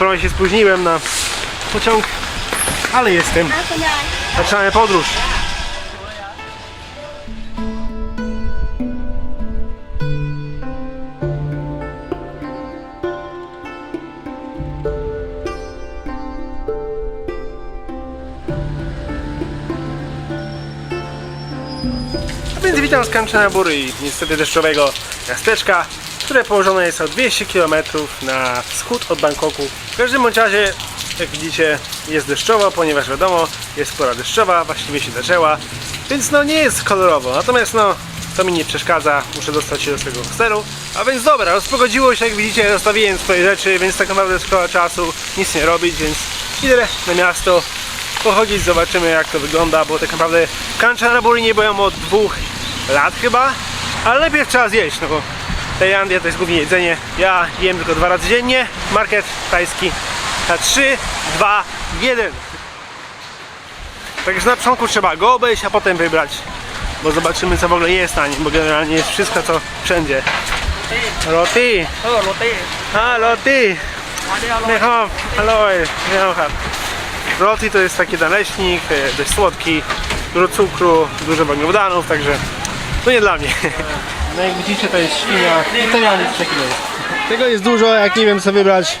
prawie się spóźniłem na pociąg, ale jestem. Zaczynamy podróż. A więc witam z Kanchanaburi, niestety deszczowego miasteczka, które położone jest o 200 km na wschód od Bangkoku. W każdym bądź razie, jak widzicie, jest deszczowo, ponieważ wiadomo, jest pora deszczowa, właściwie się zaczęła, więc no nie jest kolorowo, natomiast no to mi nie przeszkadza, muszę dostać się do swojego hostelu. A więc dobra, rozpogodziło się, jak widzicie, zostawiłem swoje rzeczy, więc tak naprawdę szkoła czasu, nic nie robić, więc idę na miasto, pochodzić, zobaczymy jak to wygląda, bo tak naprawdę Kanchanaburi nie byłem od dwóch lat chyba, ale najpierw trzeba zjeść, no bo Tajlandia to jest głównie jedzenie. Ja jem tylko dwa razy dziennie. Market tajski na 3, 2, 1. Także na początku trzeba go obejść, a potem wybrać. Bo zobaczymy co w ogóle jest na nim, bo generalnie jest wszystko co wszędzie. Roti. Roti. A, roti. Nie hop. Roti to jest taki naleśnik, e, dość słodki, dużo cukru, dużo węglowodanów, także to nie dla mnie. No jak widzicie to jest świnia, italianin taki jest. Tego jest dużo, jak nie wiem co wybrać,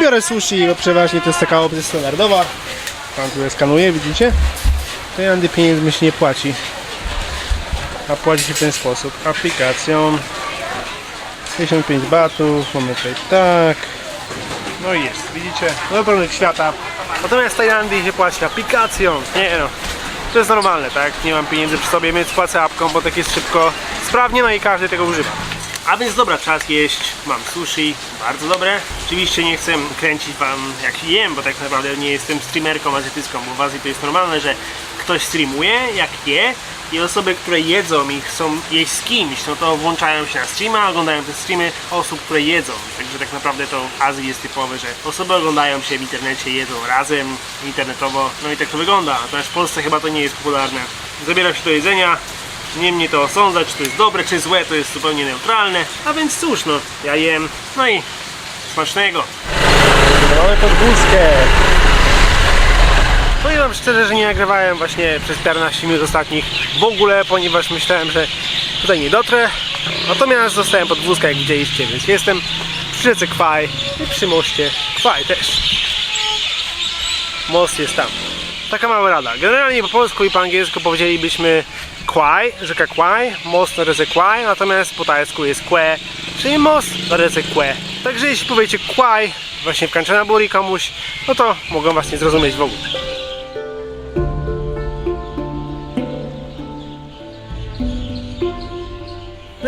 biorę sushi, bo przeważnie to jest taka opcja standardowa. Pan tu skanuje, widzicie? Tajlandy pieniędzmi się nie płaci. A płaci się w ten sposób, aplikacją 55 batów, mamy tutaj tak, no i jest, widzicie? No pełnych świata. Natomiast w Tajlandii się płaci aplikacją. Nie no. To jest normalne, tak? Nie mam pieniędzy przy sobie, więc płacę apką, bo tak jest szybko, sprawnie, no i każdy tego używa. A więc dobra, czas jeść. Mam sushi, bardzo dobre. Oczywiście nie chcę kręcić wam jak jem, bo tak naprawdę nie jestem streamerką azjatycką, bo w Azji to jest normalne, że ktoś streamuje jak je i osoby, które jedzą i chcą jeść z kimś, no to włączają się na streama, oglądają te streamy osób, które jedzą. Także tak naprawdę to w Azji jest typowe, że osoby oglądają się w internecie, jedzą razem, internetowo, no i tak to wygląda. Natomiast w Polsce chyba to nie jest popularne. Zabieram się do jedzenia, nie mnie to osądzać, czy to jest dobre, czy złe, to jest zupełnie neutralne. A więc cóż, no, ja jem, no i smacznego. Mamy podwózkę. Powiem wam szczerze, że nie nagrywałem właśnie przez 14 minut ostatnich w ogóle, ponieważ myślałem, że tutaj nie dotrę. Natomiast zostałem podwózka, jak widzieliście, więc jestem przy rzece Kwaj i przy moście Kwaj też. Most jest tam. Taka mała rada. Generalnie po polsku i po angielsku powiedzielibyśmy Kwaj, rzeka Kwaj, most na rzece Kwaj, natomiast po tajsku jest Kwe, czyli most na rzece Kwe. Także jeśli powiecie Kwaj właśnie w Kanchanaburi komuś, no to mogą was nie zrozumieć w ogóle.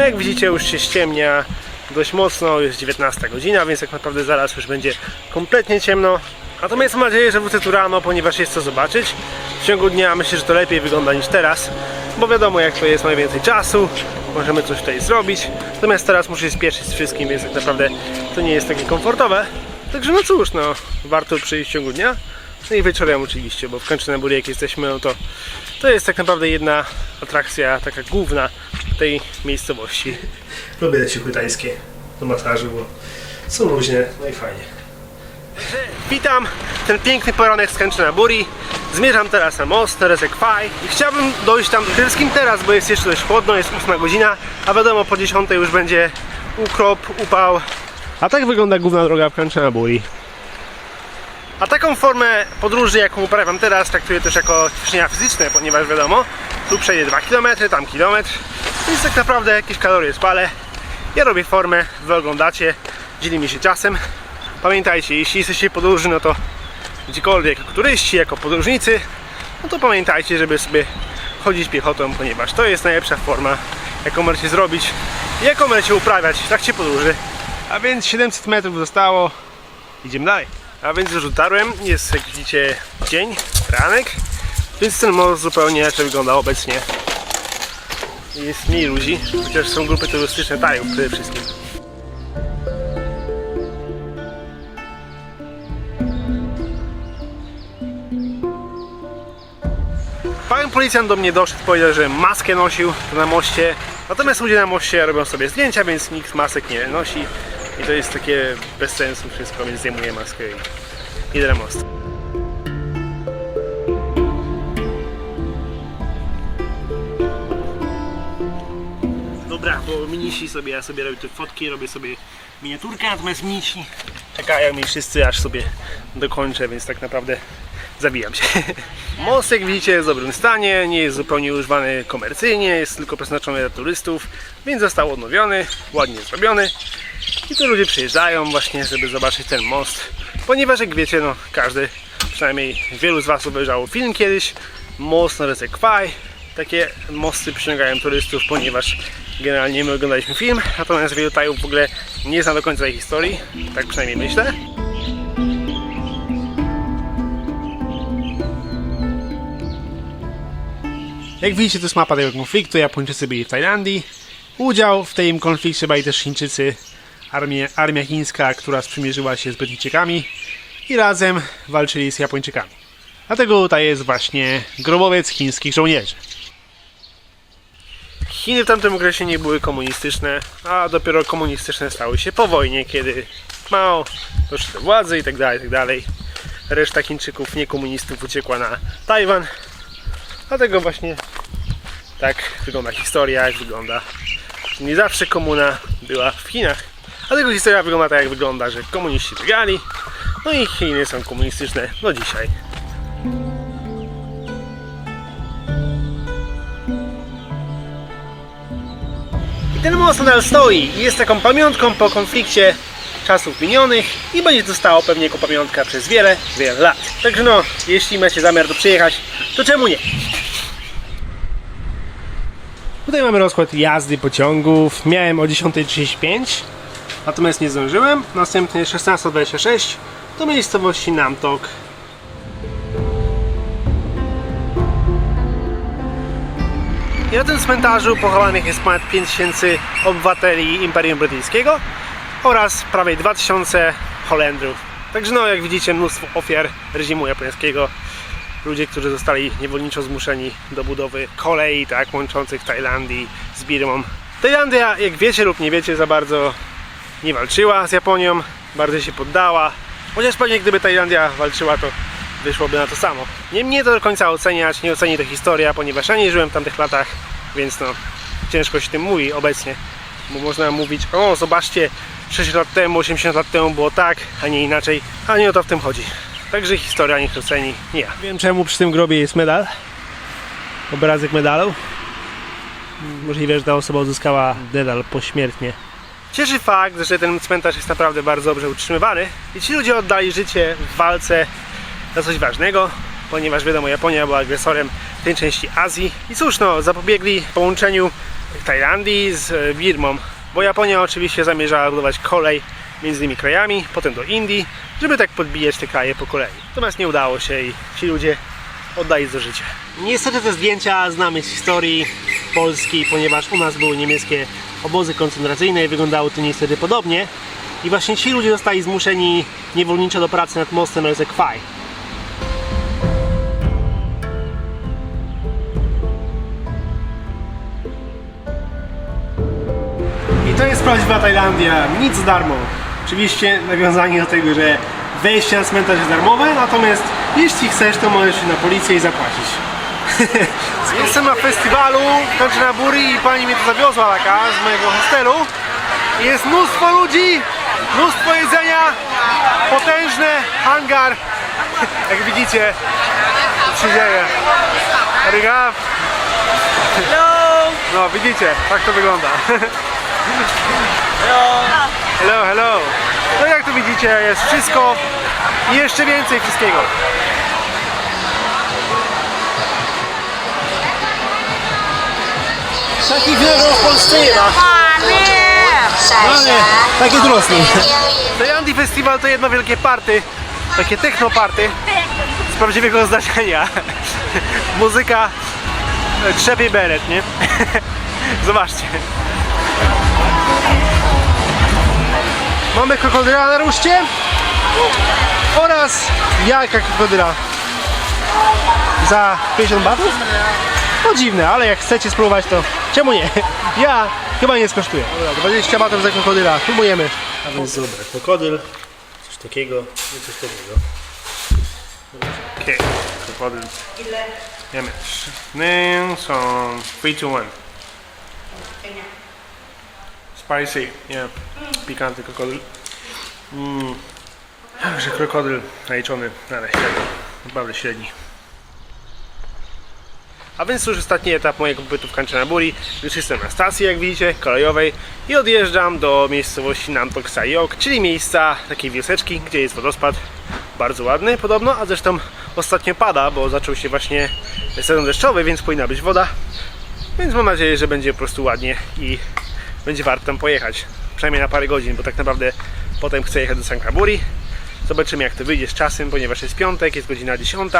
No jak widzicie już się ściemnia dość mocno, jest 19 godzina, więc tak naprawdę zaraz już będzie kompletnie ciemno. Natomiast mam nadzieję, że wrócę tu rano, ponieważ jest co zobaczyć. W ciągu dnia myślę, że to lepiej wygląda niż teraz, bo wiadomo jak to jest, mamy więcej czasu, możemy coś tutaj zrobić. Natomiast teraz muszę się spieszyć z wszystkim, więc tak naprawdę to nie jest takie komfortowe. Także no cóż, no warto przyjść w ciągu dnia. No i wieczorem oczywiście, bo w Kanchanaburi jak jesteśmy, no to to jest tak naprawdę jedna atrakcja, taka główna tej miejscowości. Lubię ciuchy tajskie do masażu, bo są luźne, no i fajnie. Witam ten piękny poranek z Kanchanaburi. Zmierzam teraz na most, na Rezek Kwaj i chciałbym dojść tam przede wszystkim teraz, bo jest jeszcze dość chłodno, jest 8 godzina, a wiadomo po 10 już będzie ukrop, upał. A tak wygląda główna droga w Kanchanaburi. A taką formę podróży, jaką uprawiam teraz, traktuję też jako ćwiczenia fizyczne, ponieważ wiadomo, tu przejdę 2 km, tam kilometr, więc tak naprawdę jakieś kalorie spalę. Ja robię formę, wy oglądacie, dzielimy się czasem. Pamiętajcie, jeśli jesteście podróży, no to gdziekolwiek jako turyści, jako podróżnicy, no to pamiętajcie, żeby sobie chodzić piechotą, ponieważ to jest najlepsza forma, jaką możecie zrobić jaką możecie uprawiać w trakcie podróży. A więc 700 metrów zostało, idziemy dalej. A więc już dotarłem, jest jak widzicie dzień, ranek, więc ten most zupełnie inaczej wygląda obecnie. Jest mniej ludzi, chociaż są grupy turystyczne Tajów przede wszystkim. Pan policjant do mnie doszedł, powiedział, że maskę nosił na moście. Natomiast ludzie na moście robią sobie zdjęcia, więc nikt masek nie nosi. I to jest takie bez sensu wszystko, więc zdejmuję maskę i idę na most. Minisi sobie, ja sobie robię te fotki, robię sobie miniaturkę, natomiast minisi czekają mi wszyscy, aż sobie dokończę, więc tak naprawdę zabijam się. Most, jak widzicie, jest w dobrym stanie, nie jest zupełnie używany komercyjnie, jest tylko przeznaczony dla turystów, więc został odnowiony, ładnie zrobiony. I tu ludzie przyjeżdżają właśnie, żeby zobaczyć ten most, ponieważ jak wiecie, no każdy, przynajmniej wielu z Was obejrzało film kiedyś, most na rzece Kwaj. Takie mosty przyciągają turystów, ponieważ generalnie my oglądaliśmy film, natomiast wielu tajów w ogóle nie zna do końca tej historii, tak przynajmniej myślę. Jak widzicie, to jest mapa tego konfliktu. Japończycy byli w Tajlandii. Udział w tym konflikcie brali też Chińczycy, armia, armia chińska, która sprzymierzyła się z Brytyjczykami i razem walczyli z Japończykami. Dlatego tutaj jest właśnie grobowiec chińskich żołnierzy. Chiny w tamtym okresie nie były komunistyczne, a dopiero komunistyczne stały się po wojnie, kiedy Mao doszedł do władzy i tak dalej, i tak. Reszta Chińczyków, nie komunistów, uciekła na Tajwan. Dlatego właśnie tak wygląda historia, jak wygląda. Nie zawsze komuna była w Chinach. Dlatego historia wygląda tak, jak wygląda, że komuniści wygrali. No i Chiny są komunistyczne do dzisiaj. Ten most nadal stoi i jest taką pamiątką po konflikcie czasów minionych i będzie to stało pewnie jako pamiątka przez wiele, wiele lat. Także no, jeśli macie zamiar tu przyjechać, to czemu nie? Tutaj mamy rozkład jazdy pociągów. Miałem o 10.35, natomiast nie zdążyłem. Następnie 16.26 do miejscowości Namtok. I na tym cmentarzu pochowanych jest ponad 5000 obywateli Imperium Brytyjskiego oraz prawie 2000 Holendrów. Także no, jak widzicie, mnóstwo ofiar reżimu japońskiego. Ludzie, którzy zostali niewolniczo zmuszeni do budowy kolei, tak, łączących Tajlandii z Birmą. Tajlandia, jak wiecie lub nie wiecie, za bardzo nie walczyła z Japonią, bardziej się poddała. Chociaż pewnie gdyby Tajlandia walczyła, to wyszłoby na to samo. Nie mnie to do końca oceniać, nie oceni to historia, ponieważ ja nie żyłem w tamtych latach, więc no ciężko się tym mówi obecnie. Bo można mówić, o zobaczcie, 6 lat temu, 80 lat temu było tak, a nie inaczej, a nie o to w tym chodzi. Także historia niech to oceni, nie ja. Wiem czemu przy tym grobie jest medal. Obrazek medalu. Możliwe, że ta osoba uzyskała medal pośmiertnie. Cieszy fakt, że ten cmentarz jest naprawdę bardzo dobrze utrzymywany i ci ludzie oddali życie w walce za coś ważnego, ponieważ wiadomo, Japonia była agresorem tej części Azji i cóż no, zapobiegli połączeniu Tajlandii z e, Birmą, bo Japonia oczywiście zamierzała budować kolej między tymi krajami, potem do Indii, żeby tak podbijać te kraje po kolei. Natomiast nie udało się i ci ludzie oddali do życia. Niestety te zdjęcia znamy z historii Polski, ponieważ u nas były niemieckie obozy koncentracyjne i wyglądało to niestety podobnie. I właśnie ci ludzie zostali zmuszeni niewolniczo do pracy nad mostem Reze Prawdziwa Tajlandia, nic za darmo. Oczywiście nawiązanie do tego, że wejście na cmentarz jest darmowe, natomiast jeśli chcesz, to możesz iść na policję i zapłacić. Jestem na festiwalu Kanchanaburi i pani mnie tu zawiozła taka z mojego hostelu. Jest mnóstwo ludzi, mnóstwo jedzenia, potężny hangar. Jak widzicie, co się dzieje. No widzicie, tak to wygląda. Hello, hello. No jak tu widzicie, jest wszystko i jeszcze więcej wszystkiego. Takich widełek w Polsce nie ma. No nie, takie drosny. Tajandi Festival to jedno wielkie party, takie technoparty z prawdziwego zdarzenia. Muzyka e, trzepie beret, nie? Zobaczcie. Mamy krokodyla na ruszcie oraz jajka krokodyla za 50 batów. No dziwne, ale jak chcecie spróbować to czemu nie? Ja chyba nie skosztuję. Dobra, 20 batów za krokodyla, próbujemy. A więc dobra, krokodyl, coś takiego i coś takiego. Okej, krokodyl. Jemy. Then są 3 to 1. Spicy, yeah. Pikantny krokodyl. Mm. Także krokodyl naliczony, ale średni. Średni. A więc już ostatni etap mojego pobytu w Kanchanaburi. Już jestem na stacji, jak widzicie, kolejowej i odjeżdżam do miejscowości Nantok Sayok, czyli miejsca takiej wioseczki, gdzie jest wodospad. Bardzo ładny podobno, a zresztą ostatnio pada, bo zaczął się właśnie sezon deszczowy, więc powinna być woda. Więc mam nadzieję, że będzie po prostu ładnie i będzie warto tam pojechać. Przynajmniej na parę godzin, bo tak naprawdę potem chcę jechać do Sankaburi. Zobaczymy jak to wyjdzie z czasem, ponieważ jest piątek, jest godzina 10.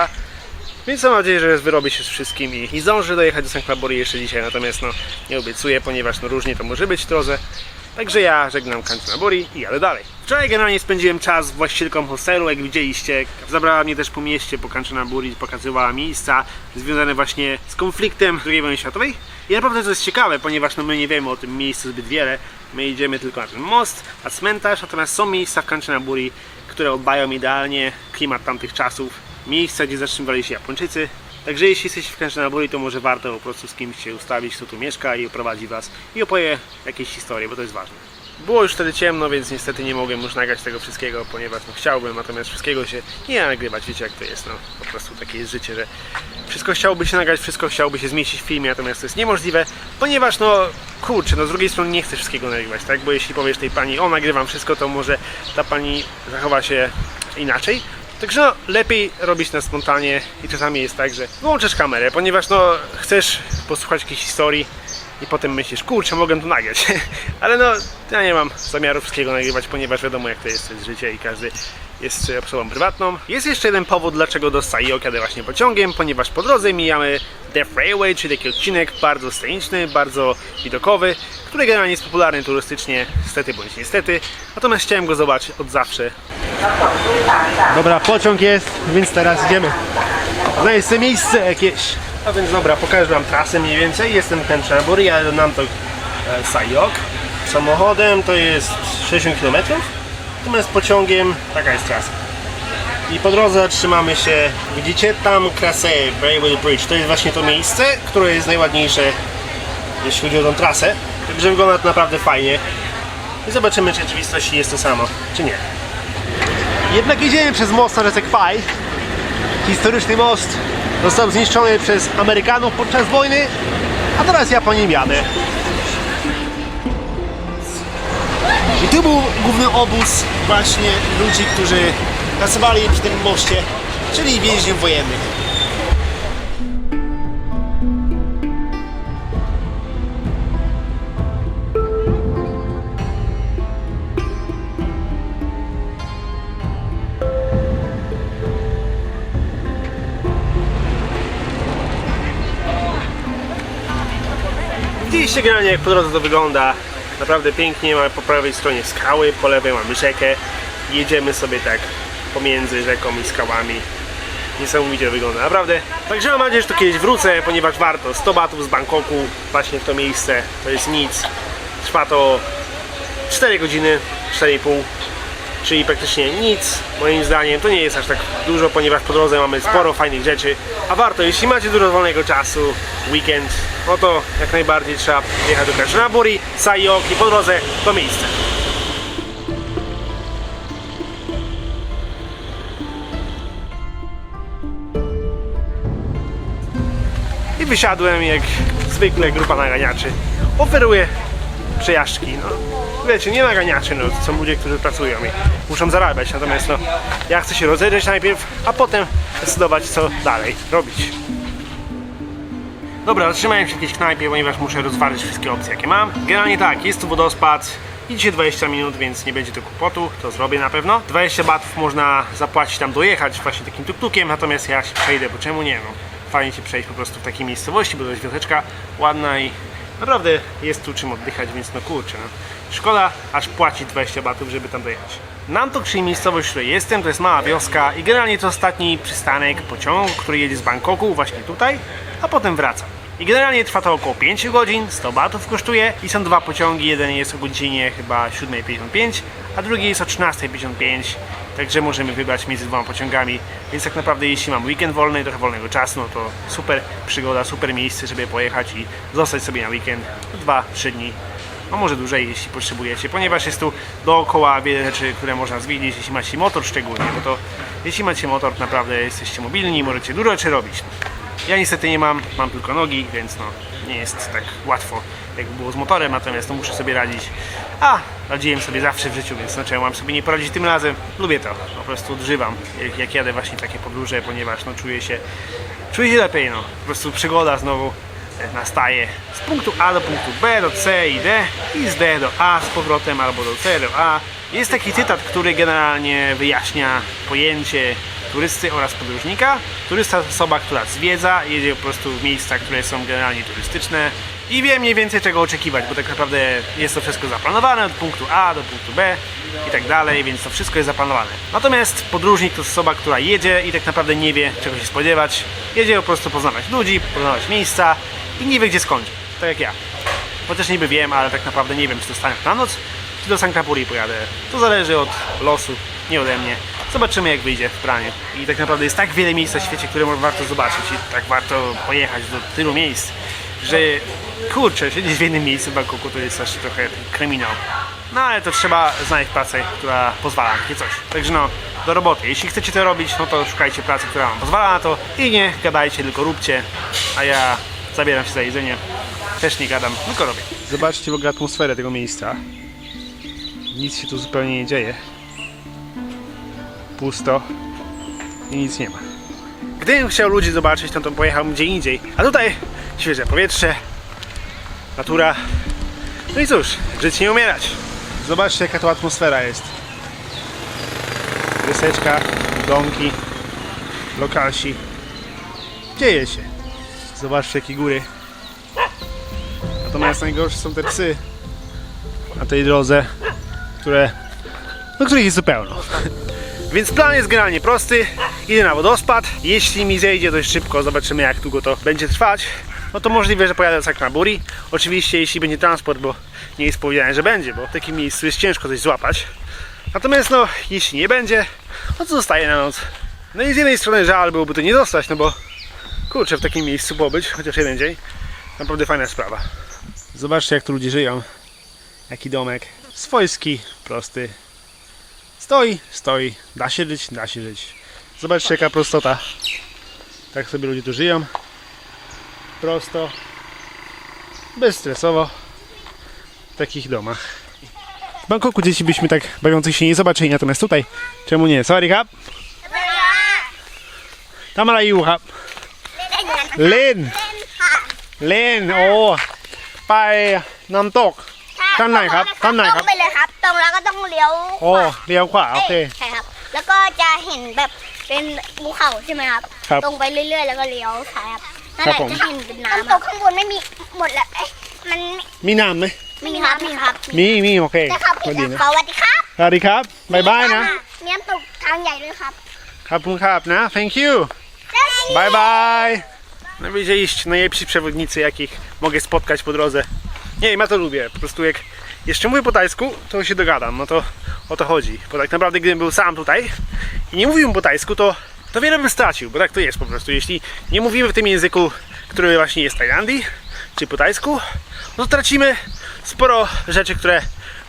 Więc mam nadzieję, że wyrobię się z wszystkim i, i zdążę dojechać do Sankaburi jeszcze dzisiaj. Natomiast no, nie obiecuję, ponieważ no, różnie to może być w drodze. Także ja żegnam Kanchanaburi i jadę dalej. Wczoraj generalnie spędziłem czas z właścicielką hostelu, jak widzieliście. Zabrała mnie też po mieście po Kanchanaburi, pokazywała miejsca związane właśnie z konfliktem II wojny światowej. I naprawdę to jest ciekawe, ponieważ no, my nie wiemy o tym miejscu zbyt wiele. My idziemy tylko na ten most, a cmentarz, natomiast są miejsca w Kanchanaburi, które oddają idealnie klimat tamtych czasów. Miejsca, gdzie zatrzymywali się Japończycy. Także jeśli jesteście w Kanchanaburi, to może warto po prostu z kimś się ustawić, kto tu mieszka i oprowadzi was i opowie jakieś historie, bo to jest ważne. Było już wtedy ciemno, więc niestety nie mogłem już nagrać tego wszystkiego, ponieważ no, chciałbym, natomiast wszystkiego się nie nagrywać, wiecie jak to jest, no. Po prostu takie jest życie, że wszystko chciałoby się nagrać, wszystko chciałoby się zmieścić w filmie, natomiast to jest niemożliwe, ponieważ no kurczę, no z drugiej strony nie chcę wszystkiego nagrywać, tak, bo jeśli powiesz tej pani, o nagrywam wszystko, to może ta pani zachowa się inaczej, Także no, lepiej robić na spontanie i czasami jest tak, że wyłączysz kamerę, ponieważ no chcesz posłuchać jakiejś historii i potem myślisz, kurczę, mogę to nagrać. Ale no, ja nie mam zamiaru wszystkiego nagrywać, ponieważ wiadomo jak to jest, to jest życie i każdy jest osobą prywatną. Jest jeszcze jeden powód, dlaczego do Sayok jadę właśnie pociągiem, ponieważ po drodze mijamy Death Railway, czyli taki odcinek bardzo sceniczny, bardzo widokowy, który generalnie jest popularny turystycznie, niestety bądź niestety. Natomiast chciałem go zobaczyć od zawsze Dobra, pociąg jest, więc teraz idziemy. Sobie miejsce jakieś. A więc dobra, pokażę wam trasę mniej więcej. Jestem w Kanchanaburi, ale nam to e, Sayok. Samochodem to jest 60 km, natomiast pociągiem taka jest trasa. I po drodze zatrzymamy się, widzicie, tam Krase Railway Bridge. To jest właśnie to miejsce, które jest najładniejsze, jeśli chodzi o tą trasę. Także wygląda to naprawdę fajnie. I zobaczymy, czy rzeczywistości jest to samo, czy nie. Jednak jedziemy przez most na rzece Kwaj. Historyczny most został zniszczony przez Amerykanów podczas wojny, a teraz ja po nim jadę. I tu był główny obóz właśnie ludzi, którzy pracowali przy tym moście, czyli więźniów wojennych. Widzieliście generalnie jak po drodze to wygląda. Naprawdę pięknie, mamy po prawej stronie skały, po lewej mamy rzekę. Jedziemy sobie tak pomiędzy rzeką i skałami. Niesamowicie wygląda, naprawdę. Także mam nadzieję, że tu kiedyś wrócę, ponieważ warto. 100 batów z Bangkoku, właśnie w to miejsce, to jest nic. Trwa to 4 godziny, 4,5 czyli praktycznie nic moim zdaniem. To nie jest aż tak dużo ponieważ po drodze mamy sporo fajnych rzeczy. A warto, jeśli macie dużo wolnego czasu weekend, no to jak najbardziej trzeba jechać do Kanchanaburi, Sayok i po drodze to miejsce i wysiadłem jak zwykle grupa naganiaczy oferuje przejażdżki, no wiecie, nie naganiaczy, no to są ludzie, którzy pracują i muszą zarabiać, natomiast no ja chcę się rozejrzeć najpierw, a potem decydować co dalej robić. Dobra, zatrzymałem się w jakiejś knajpie, ponieważ muszę rozważyć wszystkie opcje jakie mam. Generalnie tak, jest tu wodospad, idzie 20 minut, więc nie będzie to kłopotu, to zrobię na pewno. 20 batów można zapłacić tam dojechać właśnie takim tuktukiem, natomiast ja się przejdę, bo czemu nie no. Fajnie się przejść po prostu w takiej miejscowości, bo to jest wioseczka ładna i naprawdę jest tu czym oddychać, więc no kurczę no. Szkoda aż płacić 20 batów, żeby tam dojechać. Nantok, czyli miejscowość, w której jestem, to jest mała wioska i generalnie to ostatni przystanek pociągu, który jedzie z Bangkoku właśnie tutaj, a potem wraca. I generalnie trwa to około 5 godzin, 100 batów kosztuje i są dwa pociągi, jeden jest o godzinie chyba 7.55, a drugi jest o 13.55, także możemy wybrać między dwoma pociągami, więc tak naprawdę jeśli mam weekend wolny, trochę wolnego czasu, no to super przygoda, super miejsce, żeby pojechać i zostać sobie na weekend 2-3 dni może dłużej, jeśli potrzebujecie, ponieważ jest tu dookoła wiele rzeczy, które można zwiedzić, jeśli macie motor szczególnie, bo to jeśli macie motor, naprawdę jesteście mobilni, możecie dużo rzeczy robić. Ja niestety nie mam, mam tylko nogi, więc no, nie jest tak łatwo, jakby było z motorem, natomiast no, muszę sobie radzić. A, radziłem sobie zawsze w życiu, więc czemu mam sobie nie poradzić tym razem? Lubię to, po prostu odżywam, jak, jak jadę właśnie takie podróże, ponieważ no, czuję się, czuję się lepiej, no, po prostu przygoda znowu nastaje z punktu A do punktu B, do C i D i z D do A z powrotem albo do C do A. Jest taki cytat, który generalnie wyjaśnia pojęcie turysty oraz podróżnika. Turysta to osoba, która zwiedza, jedzie po prostu w miejsca, które są generalnie turystyczne i wie mniej więcej czego oczekiwać, bo tak naprawdę jest to wszystko zaplanowane od punktu A do punktu B i tak dalej, więc to wszystko jest zaplanowane. Natomiast podróżnik to osoba, która jedzie i tak naprawdę nie wie czego się spodziewać. Jedzie po prostu poznawać ludzi, poznawać miejsca i nie wie gdzie skończy. Tak jak ja. Chociaż niby wiem, ale tak naprawdę nie wiem czy dostanę na noc, czy do Singapuru pojadę. To zależy od losu, nie ode mnie. Zobaczymy jak wyjdzie w planie. I tak naprawdę jest tak wiele miejsc na świecie, które warto zobaczyć i tak warto pojechać do tylu miejsc, że kurczę, siedzieć w jednym miejscu w Bangkoku to jest aż trochę kryminał. No ale to trzeba znaleźć pracę, która pozwala na coś. Także no, do roboty. Jeśli chcecie to robić, no to szukajcie pracy, która wam pozwala na to i nie gadajcie, tylko róbcie. A ja zabieram się za jedzenie. Też nie gadam, tylko robię. Zobaczcie w ogóle atmosferę tego miejsca. Nic się tu zupełnie nie dzieje. Pusto i nic nie ma. Gdybym chciał ludzi zobaczyć, no to pojechałbym gdzie indziej. A tutaj świeże powietrze, natura. No i cóż, żyć nie umierać. Zobaczcie jaka to atmosfera jest. Wyseczka, domki, lokalsi. Dzieje się. Zobaczcie jakie góry. Natomiast najgorsze są te psy na tej drodze, które, no których jest zupełno. Więc plan jest generalnie prosty. Idę na wodospad. Jeśli mi zejdzie dość szybko, zobaczymy jak długo to będzie trwać. No to możliwe, że pojadę do Saknaburi. Oczywiście jeśli będzie transport, bo nie jest powiedziane, że będzie, bo w takim miejscu jest ciężko coś złapać. Natomiast no, jeśli nie będzie, no to zostaje na noc. No i z jednej strony żal byłoby to nie zostać, no bo kurczę, w takim miejscu pobyć, chociaż jeden dzień. Naprawdę fajna sprawa. Zobaczcie, jak tu ludzie żyją. Jaki domek. Swojski, prosty. Stoi, stoi. Da się żyć, da się żyć. Zobaczcie, jaka prostota. Tak sobie ludzie tu żyją. Prosto. Bezstresowo. W takich domach. W Bangkoku dzieci byśmy tak bawiących się nie zobaczyli, natomiast tutaj, czemu nie? Sorry, hap. Tamara i ucha. ำอะไรอยู่ครับเล่นเล่น โอ้ ไปน้ำตกข้างไหนครับข้างไหนครับ ตรงไปเลยครับ ตรงแล้วก็ต้องเลี้ยวโอ้เลี้ยวขวา โอเค ยใช่ครับ แล้วก็จะเห็นแบบเป็นภูเขาใช่ไหมครับ ครับตรงไปเรื่อย ๆ แล้วก็เลี้ยวซ้ายครับนั่นครัแหบละผม จะเห็นเป็นน้ำน้ำตกข้างบนไม่มีหมดแล้วเอ๊ะมันมีน้ำไหมมีครับมีครับมีมีโอเคแต่ขับก็ผิดดีนะนะสวัสดีครับสวัสดีครับบายบายนะ มีน้ำตกทางใหญ่ด้วยครับ ครับคุณครับนะ thank you bye bye no widzieliście najlepsi przewodnicy jakich mogę spotkać po drodze. Nie wiem, ja to lubię, po prostu jak jeszcze mówię po tajsku, to się dogadam, no to o to chodzi, bo tak naprawdę gdybym był sam tutaj i nie mówiłbym po tajsku, to, to wiele bym stracił, bo tak to jest po prostu, jeśli nie mówimy w tym języku, który właśnie jest w Tajlandii, czy po tajsku, no to tracimy sporo rzeczy, które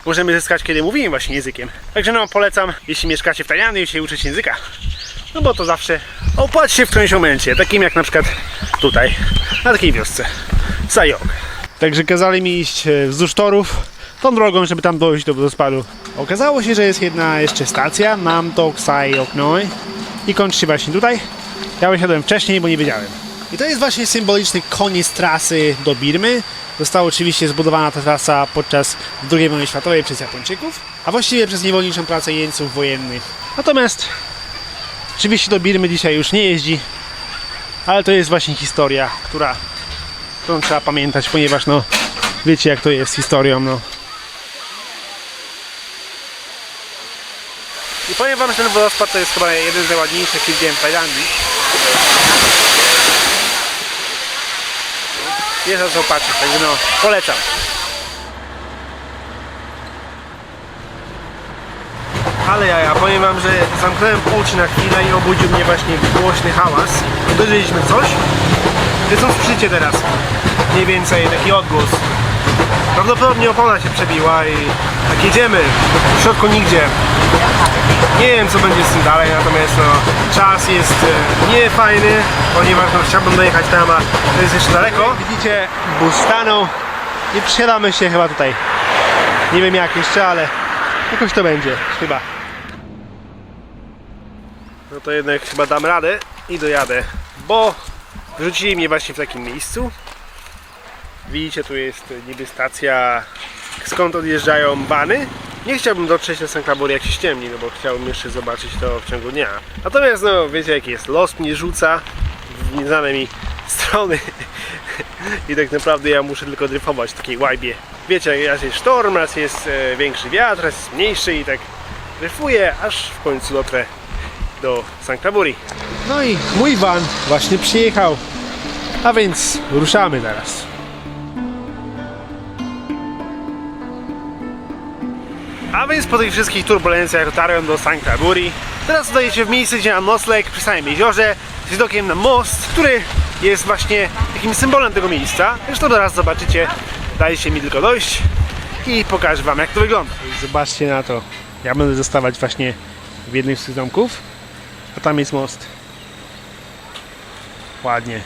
możemy zyskać, kiedy mówimy właśnie językiem. Także no, polecam, jeśli mieszkacie w Tajlandii się uczyć języka, no bo to zawsze opłaci się w którymś momencie, takim jak na przykład tutaj, na takiej wiosce, Sayong. Także kazali mi iść e, wzdłuż torów, tą drogą, żeby tam dojść do wodospadu. Okazało się, że jest jedna jeszcze stacja, Nam Tok Sayok Noi i kończy się właśnie tutaj. Ja wysiadłem wcześniej, bo nie wiedziałem. I to jest właśnie symboliczny koniec trasy do Birmy. Została oczywiście zbudowana ta trasa podczas II wojny światowej przez Japończyków, a właściwie przez niewolniczą pracę jeńców wojennych. Natomiast oczywiście do Birmy dzisiaj już nie jeździ, ale to jest właśnie historia, która, którą trzeba pamiętać, ponieważ no wiecie jak to jest z historią, no. I powiem wam, że ten wodospad to jest chyba jeden z najładniejszych, jaki widziałem w Tajlandii. jest na co patrzeć, także no, polecam. Ale ja, ja powiem wam, że zamknąłem oczy na chwilę i obudził mnie właśnie głośny hałas. Uderzyliśmy w coś. Zresztą słyszycie teraz mniej więcej taki odgłos. Prawdopodobnie opona się przebiła i jak jedziemy w środku nigdzie. Nie wiem co będzie z tym dalej, natomiast no, czas jest e, niefajny, ponieważ no, chciałbym dojechać tam, a to jest jeszcze daleko. Widzicie, bus stanął i przysiadamy się chyba tutaj. Nie wiem jak jeszcze, ale jakoś to będzie, chyba. No to jednak chyba dam radę i dojadę, bo wrzucili mnie właśnie w takim miejscu. Widzicie, tu jest niby stacja, skąd odjeżdżają bany. Nie chciałbym dotrzeć na Sanklabury jak się ściemni, no bo chciałbym jeszcze zobaczyć to w ciągu dnia. Natomiast no, wiecie jaki jest, los mnie rzuca w nieznane mi strony i tak naprawdę ja muszę tylko dryfować w takiej łajbie. Wiecie, raz jest sztorm, raz jest e, większy wiatr, raz jest mniejszy i tak dryfuję, aż w końcu dotrę do Sanklabury. No i mój van właśnie przyjechał, a więc ruszamy teraz. A więc po tych wszystkich turbulencjach dotarłem do Sanktaburi. Teraz udaję się w miejsce, gdzie mam nocleg przy samym jeziorze z widokiem na most, który jest właśnie takim symbolem tego miejsca. Zresztą teraz zobaczycie, dajcie mi tylko dojść i pokażę wam jak to wygląda. Zobaczcie na to. Ja będę zostawać właśnie w jednym z tych domków, a tam jest most. Ładnie.